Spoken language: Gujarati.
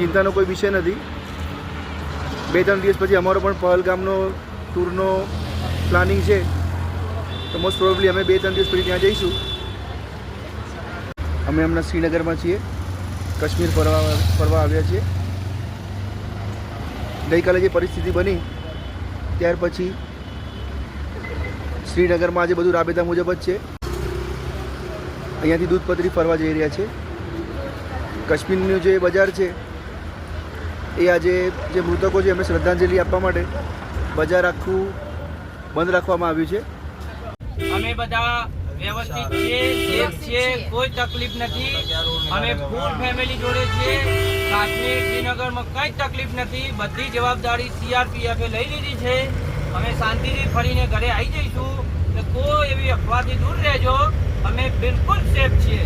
ચિંતાનો કોઈ વિષય નથી. બે ત્રણ દિવસ પછી અમારો પણ પહલગામનો ટૂરનો પ્લાનિંગ છે. તો મોસ્ટ પ્રોબેબલી અમે બે ત્રણ દિવસ પછી ત્યાં જઈશું. અમે હમણાં શ્રીનગરમાં છીએ. કાશ્મીર ફરવા ફરવા આવ્યા છીએ. ગઈકાલે જે પરિસ્થિતિ બની, ત્યાર પછી શ્રીનગરમાં આજે બધું રાબેતા મુજબ જ છે. અહીંયાથી દૂધપત્રી ફરવા જઈ રહ્યા છે. કાશ્મીરનું જે બજાર છે એ આજે જે મૃતકો છે, એમને શ્રદ્ધાંજલિ આપવા માટે બજાર આખું બંધ રાખવામાં આવ્યું છે. અમે બધા વ્યવસ્થિત છીએ, સેફ છીએ, કોઈ તકલીફ નથી. અમે ફૂલ ફેમિલી જોડે છીએ. કાશ્મીર, શ્રીનગરમાં કઈ તકલીફ નથી. બધી જવાબદારી સીઆરપીએફે લઈ લીધી છે. અમે શાંતિથી ફરીને ઘરે આવી જઈશું. કોઈ એવી અફવાથી દૂર રહેજો. અમે બિલકુલ સેફ છીએ.